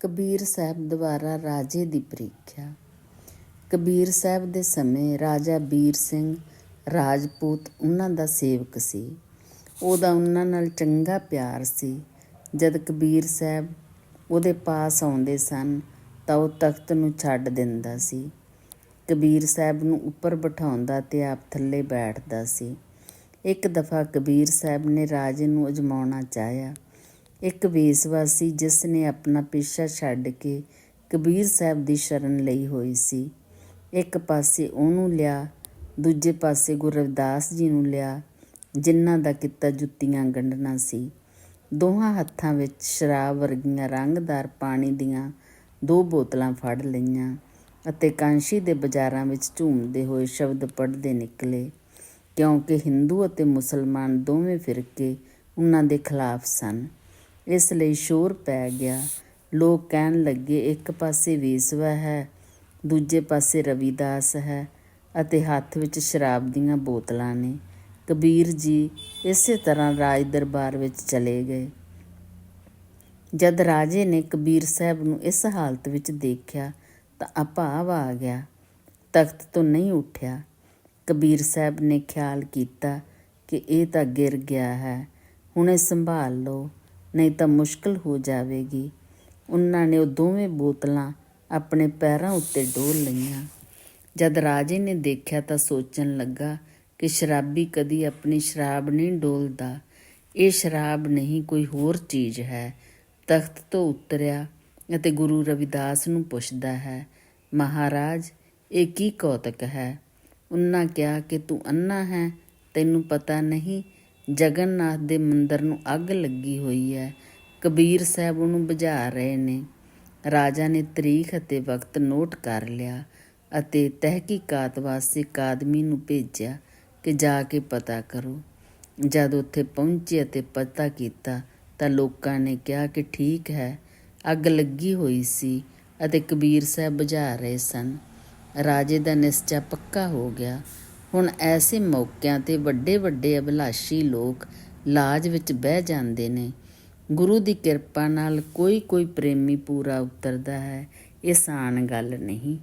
ਕਬੀਰ ਸਾਹਿਬ ਦੁਆਰਾ ਰਾਜੇ ਦੀ ਪ੍ਰੀਖਿਆ। ਕਬੀਰ ਸਾਹਿਬ ਦੇ ਸਮੇਂ ਰਾਜਾ ਬੀਰ ਸਿੰਘ ਰਾਜਪੂਤ ਉਹਨਾਂ ਦਾ ਸੇਵਕ ਸੀ। ਉਹਦਾ ਉਹਨਾਂ ਨਾਲ ਚੰਗਾ ਪਿਆਰ ਸੀ। ਜਦ ਕਬੀਰ ਸਾਹਿਬ ਉਹਦੇ ਪਾਸ ਆਉਂਦੇ ਸਨ ਤਾਂ ਉਹ ਤਖਤ ਨੂੰ ਛੱਡ ਦਿੰਦਾ ਸੀ। ਕਬੀਰ ਸਾਹਿਬ ਨੂੰ ਉੱਪਰ ਬਿਠਾਉਂਦਾ ਤੇ ਆਪ ਥੱਲੇ ਬੈਠਦਾ ਸੀ। ਇੱਕ ਦਫਾ ਕਬੀਰ ਸਾਹਿਬ ਨੇ ਰਾਜੇ ਨੂੰ ਅਜਮਾਉਣਾ ਚਾਹਿਆ। ਇੱਕ ਵੇਸਵਾ ਸੀ ਜਿਸ ਨੇ ਆਪਣਾ ਪੇਸ਼ਾ ਛੱਡ ਕੇ ਕਬੀਰ ਸਾਹਿਬ ਦੀ ਸ਼ਰਨ ਲਈ ਹੋਈ ਸੀ। ਇੱਕ ਪਾਸੇ ਉਹਨੂੰ ਲਿਆ, ਦੂਜੇ ਪਾਸੇ ਗੁਰੂ ਰਵਿਦਾਸ ਜੀ ਨੂੰ ਲਿਆ, ਜਿਨ੍ਹਾਂ ਦਾ ਕਿੱਤਾ ਜੁੱਤੀਆਂ ਗੰਢਣਾ ਸੀ। ਦੋਹਾਂ ਹੱਥਾਂ ਵਿੱਚ ਸ਼ਰਾਬ ਵਰਗੀਆਂ ਰੰਗਦਾਰ ਪਾਣੀ ਦੀਆਂ ਦੋ ਬੋਤਲਾਂ ਫੜ ਲਈਆਂ ਅਤੇ ਕਾਂਸ਼ੀ ਦੇ ਬਾਜ਼ਾਰਾਂ ਵਿੱਚ ਝੂਮਦੇ ਹੋਏ ਸ਼ਬਦ ਪੜ੍ਹਦੇ ਨਿਕਲੇ, ਕਿਉਂਕਿ ਹਿੰਦੂ ਅਤੇ ਮੁਸਲਮਾਨ ਦੋਵੇਂ ਫਿਰਕੇ ਉਹਨਾਂ ਦੇ ਖਿਲਾਫ ਸਨ। ਇਸ ਲਈ ਸ਼ੋਰ ਪੈ ਗਿਆ। ਲੋਕ ਕਹਿਣ ਲੱਗੇ, ਇੱਕ ਪਾਸੇ ਵੇਸਵਾ ਹੈ, ਦੂਜੇ ਪਾਸੇ ਰਵਿਦਾਸ ਹੈ ਅਤੇ ਹੱਥ ਵਿੱਚ ਸ਼ਰਾਬ ਦੀਆਂ ਬੋਤਲਾਂ ਨੇ। ਕਬੀਰ ਜੀ ਇਸੇ ਤਰ੍ਹਾਂ ਰਾਜ ਦਰਬਾਰ ਵਿੱਚ ਚਲੇ ਗਏ। ਜਦ ਰਾਜੇ ਨੇ ਕਬੀਰ ਸਾਹਿਬ ਨੂੰ ਇਸ ਹਾਲਤ ਵਿੱਚ ਦੇਖਿਆ ਤਾਂ ਅਭਾਵ ਆ ਗਿਆ। ਤਖਤ ਤੋਂ ਨਹੀਂ ਉੱਠਿਆ। ਕਬੀਰ ਸਾਹਿਬ ਨੇ ਖਿਆਲ ਕੀਤਾ ਕਿ ਇਹ ਤਾਂ ਗਿਰ ਗਿਆ ਹੈ। ਹੁਣੇ ਸੰਭਾਲ ਲਓ। ਨਹੀਂ ਤਾਂ ਮੁਸ਼ਕਲ ਹੋ ਜਾਵੇਗੀ। ਉਹਨਾਂ ਨੇ ਉਹ ਦੋਵੇਂ ਬੋਤਲਾਂ ਆਪਣੇ ਪੈਰਾਂ ਉੱਤੇ ਡੋਲ ਲਈਆਂ। ਜਦ ਰਾਜੇ ਨੇ ਦੇਖਿਆ ਤਾਂ ਸੋਚਣ ਲੱਗਾ ਕਿ ਸ਼ਰਾਬੀ ਕਦੀ ਆਪਣੀ ਸ਼ਰਾਬ ਨਹੀਂ ਡੋਲਦਾ। ਇਹ ਸ਼ਰਾਬ ਨਹੀਂ, ਕੋਈ ਹੋਰ ਚੀਜ਼ ਹੈ। ਤਖਤ ਤੋਂ ਉਤਰਿਆ ਅਤੇ ਗੁਰੂ ਰਵਿਦਾਸ ਨੂੰ ਪੁੱਛਦਾ ਹੈ, ਮਹਾਰਾਜ, ਇਹ ਕੀ ਕੌਤਕ ਹੈ ਉਹਨਾਂ ਕਿਹਾ ਕਿ, ਤੂੰ ਅੰਨਾ ਹੈ, ਤੈਨੂੰ ਪਤਾ ਨਹੀਂ ਜਗਨਨਾਥ ਦੇ ਮੰਦਰ ਨੂੰ ਅੱਗ ਲੱਗੀ ਹੋਈ ਹੈ। ਕਬੀਰ ਸਾਹਿਬ ਉਹਨੂੰ ਬੁਝਾ ਰਹੇ ਨੇ। ਰਾਜਾ ਨੇ ਤਰੀਖ ਅਤੇ ਵਕਤ ਨੋਟ ਕਰ ਲਿਆ ਅਤੇ ਤਹਿਕੀਕਾਤ ਵਾਸਤੇ ਇੱਕ ਆਦਮੀ ਨੂੰ ਭੇਜਿਆ ਕਿ ਜਾ ਕੇ ਪਤਾ ਕਰੋ। ਜਦ ਉੱਥੇ ਪਹੁੰਚੇ ਅਤੇ ਪਤਾ ਕੀਤਾ ਤਾਂ ਲੋਕਾਂ ਨੇ ਕਿਹਾ ਕਿ ਠੀਕ ਹੈ, ਅੱਗ ਲੱਗੀ ਹੋਈ ਸੀ ਅਤੇ ਕਬੀਰ ਸਾਹਿਬ ਬੁਝਾ ਰਹੇ ਸਨ। ਰਾਜੇ ਦਾ ਨਿਸ਼ਚਾ ਪੱਕਾ ਹੋ ਗਿਆ ਹੁਣ ਐਸੇ ਮੌਕਿਆਂ ਤੇ ਵੱਡੇ ਵੱਡੇ ਅਭਿਲਾਸ਼ੀ ਲੋਕ ਲਾਜ ਵਿੱਚ ਬਹਿ ਜਾਂਦੇ ਨੇ। ਗੁਰੂ ਦੀ ਕਿਰਪਾ ਨਾਲ ਕੋਈ ਕੋਈ ਪ੍ਰੇਮੀ ਪੂਰਾ ਉਤਰਦਾ ਹੈ, ਇਹ ਆਸਾਨ ਗੱਲ ਨਹੀਂ।